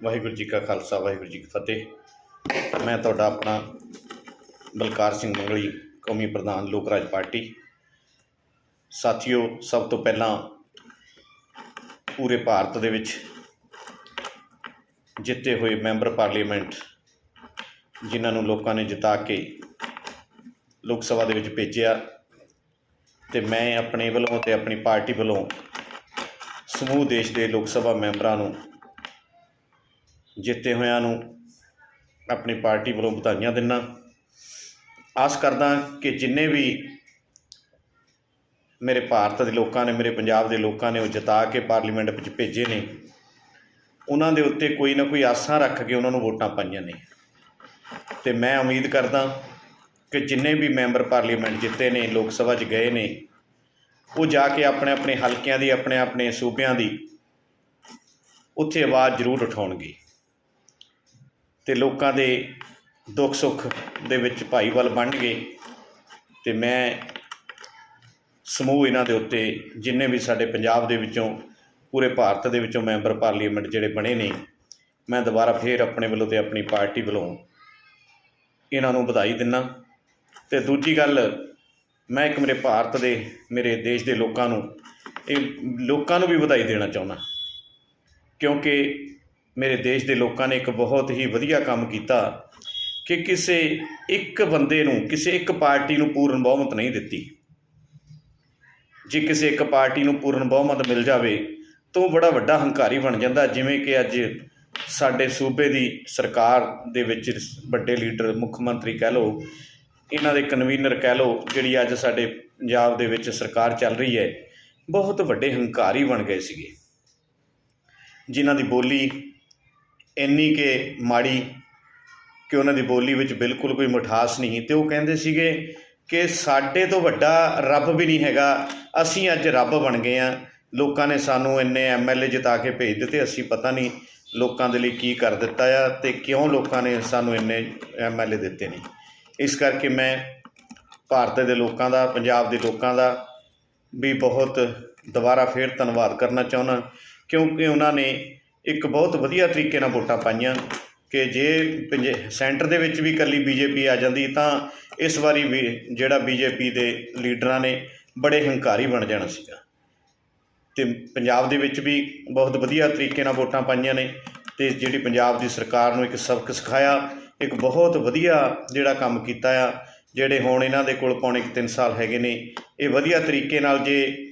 ਵਾਹਿਗੁਰੂ ਜੀ ਕਾ ਖਾਲਸਾ, ਵਾਹਿਗੁਰੂ ਜੀ ਕੀ ਫਤਿਹ। ਮੈਂ ਤੁਹਾਡਾ ਆਪਣਾ ਬਲਕਾਰ ਸਿੰਘ ਮੰਗਲੀ ਕੌਮੀ ਪ੍ਰਧਾਨ ਲੋਕ ਰਾਜ ਪਾਰਟੀ। ਸਾਥੀਓ, ਸਭ ਤੋਂ ਪਹਿਲਾਂ ਪੂਰੇ ਭਾਰਤ ਦੇ ਵਿੱਚ ਜਿੱਤੇ ਹੋਏ ਮੈਂਬਰ ਪਾਰਲੀਮੈਂਟ, ਜਿਨ੍ਹਾਂ ਨੂੰ ਲੋਕਾਂ ਨੇ ਜਿਤਾ ਕੇ ਲੋਕ ਸਭਾ ਦੇ ਵਿੱਚ ਭੇਜਿਆ ਤੇ ਮੈਂ ਆਪਣੇ ਵੱਲੋਂ ਤੇ ਆਪਣੀ ਪਾਰਟੀ ਵੱਲੋਂ ਸਮੂਹ ਦੇਸ਼ ਦੇ ਲੋਕ ਸਭਾ ਮੈਂਬਰਾਂ ਨੂੰ ਜਿੱਤੇ ਹੋਇਆਂ ਨੂੰ ਆਪਣੀ ਪਾਰਟੀ ਵੱਲੋਂ ਵਧਾਈਆਂ ਦਿੰਦਾ ਆਸ ਕਰਦਾ ਕਿ ਜਿੰਨੇ ਵੀ ਮੇਰੇ ਭਾਰਤ ਦੇ ਲੋਕਾਂ ਨੇ, ਮੇਰੇ ਪੰਜਾਬ ਦੇ ਲੋਕਾਂ ਨੇ ਉਹ ਜਿਤਾ ਕੇ ਪਾਰਲੀਮੈਂਟ ਵਿੱਚ ਭੇਜੇ ਨੇ, ਉਹਨਾਂ ਦੇ ਉੱਤੇ ਕੋਈ ਨਾ ਕੋਈ ਆਸਾਂ ਰੱਖ ਕੇ ਉਹਨਾਂ ਨੂੰ ਵੋਟਾਂ ਪਾਈਆਂ ਨੇ। ਤੇ ਮੈਂ ਉਮੀਦ ਕਰਦਾ ਕਿ ਜਿੰਨੇ ਵੀ ਮੈਂਬਰ ਪਾਰਲੀਮੈਂਟ ਜਿੱਤੇ ਨੇ, ਲੋਕ ਸਭਾ 'ਚ ਗਏ ਨੇ, ਉਹ ਜਾ ਕੇ ਆਪਣੇ ਆਪਣੇ ਹਲਕਿਆਂ ਦੀ, ਆਪਣੇ ਆਪਣੇ ਸੂਬਿਆਂ ਦੀ ਉੱਥੇ ਆਵਾਜ਼ ਜ਼ਰੂਰ ਉਠਾਉਣਗੇ। ਤੇ ਲੋਕਾਂ ਦੇ ਦੁੱਖ ਸੁੱਖ ਦੇ ਵਿੱਚ ਭਾਈਵਾਲ ਬਣ ਗਏ ਤੇ ਮੈਂ ਸਮੂਹ ਇਹਨਾਂ ਦੇ ਉੱਤੇ ਜਿੰਨੇ ਵੀ ਸਾਡੇ ਪੰਜਾਬ ਦੇ ਵਿੱਚੋਂ, ਪੂਰੇ ਭਾਰਤ ਦੇ ਵਿੱਚੋਂ ਮੈਂਬਰ ਪਾਰਲੀਮੈਂਟ ਜਿਹੜੇ ਬਣੇ ਨੇ, ਮੈਂ ਦੁਬਾਰਾ ਫੇਰ ਆਪਣੇ ਵੱਲੋਂ ਤੇ ਆਪਣੀ ਪਾਰਟੀ ਵੱਲੋਂ ਇਹਨਾਂ ਨੂੰ ਵਧਾਈ ਦਿੰਦਾ ਤੇ ਦੂਜੀ ਗੱਲ, ਮੈਂ ਇੱਕ ਮੇਰੇ ਭਾਰਤ ਦੇ, ਮੇਰੇ ਦੇਸ਼ ਦੇ ਲੋਕਾਂ ਨੂੰ, ਇਹ ਲੋਕਾਂ ਨੂੰ ਵੀ ਵਧਾਈ ਦੇਣਾ ਚਾਹੁੰਦਾ ਕਿਉਂਕਿ ਮੇਰੇ ਦੇਸ਼ ਦੇ ਲੋਕਾਂ ਨੇ ਇੱਕ ਬਹੁਤ ਹੀ ਵਧੀਆ ਕੰਮ ਕੀਤਾ ਕਿ ਕਿਸੇ ਇੱਕ ਬੰਦੇ ਨੂੰ, ਕਿਸੇ ਇੱਕ ਪਾਰਟੀ ਨੂੰ ਪੂਰਨ ਬਹੁਮਤ ਨਹੀਂ ਦਿੱਤੀ। ਜੇ ਕਿਸੇ ਇੱਕ ਪਾਰਟੀ ਨੂੰ ਪੂਰਨ ਬਹੁਮਤ ਮਿਲ ਜਾਵੇ ਤਾਂ ਉਹ ਬੜਾ ਵੱਡਾ ਹੰਕਾਰੀ ਬਣ ਜਾਂਦਾ, ਜਿਵੇਂ ਕਿ ਅੱਜ ਸਾਡੇ ਸੂਬੇ ਦੀ ਸਰਕਾਰ ਦੇ ਵਿੱਚ ਵੱਡੇ ਲੀਡਰ, ਮੁੱਖ ਮੰਤਰੀ ਕਹਿ ਲਓ, ਇਹਨਾਂ ਦੇ ਕਨਵੀਨਰ ਕਹਿ ਲਓ, ਜਿਹੜੀ ਅੱਜ ਸਾਡੇ ਪੰਜਾਬ ਦੇ ਵਿੱਚ ਸਰਕਾਰ ਚੱਲ ਰਹੀ ਹੈ, ਬਹੁਤ ਵੱਡੇ ਹੰਕਾਰੀ ਬਣ ਗਏ ਸੀਗੇ। ਜਿਨ੍ਹਾਂ ਦੀ ਬੋਲੀ ਇੰਨੀ ਕਿ ਮਾੜੀ ਕਿ ਉਹਨਾਂ ਦੀ ਬੋਲੀ ਵਿੱਚ ਬਿਲਕੁਲ ਕੋਈ ਮਿਠਾਸ ਨਹੀਂ ਤੇ ਉਹ ਕਹਿੰਦੇ ਸੀਗੇ ਕਿ ਸਾਡੇ ਤੋਂ ਵੱਡਾ ਰੱਬ ਵੀ ਨਹੀਂ ਹੈਗਾ। ਅਸੀਂ ਅੱਜ ਰੱਬ ਬਣ ਗਏ ਆ ਲੋਕਾਂ ਨੇ ਸਾਨੂੰ ਇੰਨੇ ਐਮਐਲਏ ਜਿਤਾ ਕੇ ਭੇਜ ਦਿੱਤੇ। ਅਸੀਂ ਪਤਾ ਨਹੀਂ ਲੋਕਾਂ ਦੇ ਲਈ ਕੀ ਕਰ ਦਿੱਤਾ ਆ ਤੇ ਕਿਉਂ ਲੋਕਾਂ ਨੇ ਸਾਨੂੰ ਇੰਨੇ ਐਮਐਲਏ ਦਿੱਤੇ ਨਹੀਂ। ਇਸ ਕਰਕੇ ਮੈਂ ਭਾਰਤ ਦੇ ਲੋਕਾਂ ਦਾ, ਪੰਜਾਬ ਦੇ ਲੋਕਾਂ ਦਾ ਵੀ ਬਹੁਤ ਦੁਬਾਰਾ ਫੇਰ ਧੰਨਵਾਦ ਕਰਨਾ ਚਾਹੁੰਦਾ। ਕਿਉਂਕਿ ਉਹਨਾਂ ਨੇ ਇੱਕ ਬਹੁਤ ਵਧੀਆ ਤਰੀਕੇ ਨਾਲ ਵੋਟਾਂ ਪਾਈਆਂ ਕਿ ਜੇ ਪੰਜ- ਸੈਂਟਰ ਦੇ ਵਿੱਚ ਵੀ ਇਕੱਲੀ ਬੀਜੇਪੀ ਆ ਜਾਂਦੀ ਤਾਂ ਇਸ ਵਾਰੀ ਵੀ ਜਿਹੜਾ ਬੀਜੇਪੀ ਦੇ ਲੀਡਰਾਂ ਨੇ ਬੜੇ ਹੰਕਾਰੀ ਬਣ ਜਾਣਾ ਸੀਗਾ। ਤੇ ਪੰਜਾਬ ਦੇ ਵਿੱਚ ਵੀ ਬਹੁਤ ਵਧੀਆ ਤਰੀਕੇ ਨਾਲ ਵੋਟਾਂ ਪਾਈਆਂ ਨੇ ਤੇ ਜਿਹੜੀ ਪੰਜਾਬ ਦੀ ਸਰਕਾਰ ਨੂੰ ਇੱਕ ਸਬਕ ਸਿਖਾਇਆ, ਇੱਕ ਬਹੁਤ ਵਧੀਆ ਜਿਹੜਾ ਕੰਮ ਕੀਤਾ ਆ, ਜਿਹੜੇ ਹੁਣ ਇਹਨਾਂ ਦੇ ਕੋਲ ਪੌਣੇ 3 ਸਾਲ ਹੈਗੇ ਨੇ, ਇਹ ਵਧੀਆ ਤਰੀਕੇ ਨਾਲ ਜੇ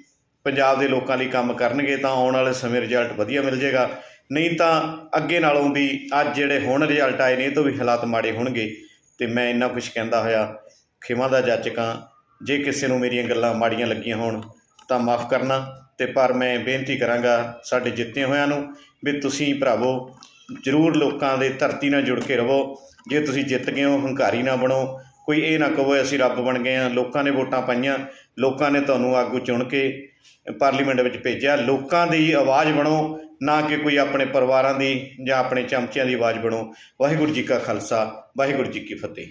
ਪੰਜਾਬ ਦੇ ਲੋਕਾਂ ਲਈ ਕੰਮ ਕਰਨਗੇ ਤਾਂ ਆਉਣ ਵਾਲੇ ਸਮੇਂ ਰਿਜ਼ਲਟ ਵਧੀਆ ਮਿਲ ਜਾਏਗਾ। ਨਹੀਂ ਤਾਂ ਅੱਗੇ ਨਾਲੋਂ ਵੀ ਅੱਜ ਜਿਹੜੇ ਹੁਣ ਰਿਜ਼ਲਟ ਆਏ ਨੇ ਇਹ ਤੋਂ ਵੀ ਹਾਲਾਤ ਮਾੜੇ ਹੋਣਗੇ। ਤੇ ਮੈਂ ਇੰਨਾ ਕੁਝ ਕਹਿੰਦਾ ਹੋਇਆ, ਖਿਮਾ ਦਾ ਜਾਚਕਾਂ ਜੇ ਕਿਸੇ ਨੂੰ ਮੇਰੀਆਂ ਗੱਲਾਂ ਮਾੜੀਆਂ ਲੱਗੀਆਂ ਹੋਣ ਤਾਂ ਮਾਫ ਕਰਨਾ। ਤੇ ਪਰ ਮੈਂ ਬੇਨਤੀ ਕਰਾਂਗਾ ਸਾਡੇ ਜਿੱਤੇ ਹੋਇਆਂ ਨੂੰ ਵੀ ਤੁਸੀਂ ਭਰਾਵੋ, ਜ਼ਰੂਰ ਲੋਕਾਂ ਦੇ ਧਰਤੀ ਨਾਲ ਜੁੜ ਕੇ ਰਹੋ। ਜੇ ਤੁਸੀਂ ਜਿੱਤ ਗਏ ਹੋ, ਹੰਕਾਰੀ ਨਾ ਬਣੋ। ਕੋਈ ਇਹ ਨਾ ਕਹੋ ਅਸੀਂ ਰੱਬ ਬਣ ਗਏ ਆ ਲੋਕਾਂ ਨੇ ਵੋਟਾਂ ਪਾਈਆਂ, ਲੋਕਾਂ ਨੇ ਤੁਹਾਨੂੰ ਆਗੂ ਚੁਣ ਕੇ ਪਾਰਲੀਮੈਂਟ ਵਿੱਚ ਭੇਜਿਆ, ਲੋਕਾਂ ਦੀ ਆਵਾਜ਼ ਬਣੋ। ਨਾ ਕਿ ਕੋਈ ਆਪਣੇ ਪਰਿਵਾਰਾਂ ਦੀ ਜਾਂ ਆਪਣੇ ਚਮਚਿਆਂ ਦੀ ਆਵਾਜ਼ ਬਣੋ। ਵਾਹਿਗੁਰੂ ਜੀ ਕਾ ਖਾਲਸਾ, ਵਾਹਿਗੁਰੂ ਜੀ ਕੀ ਫਤਿਹ।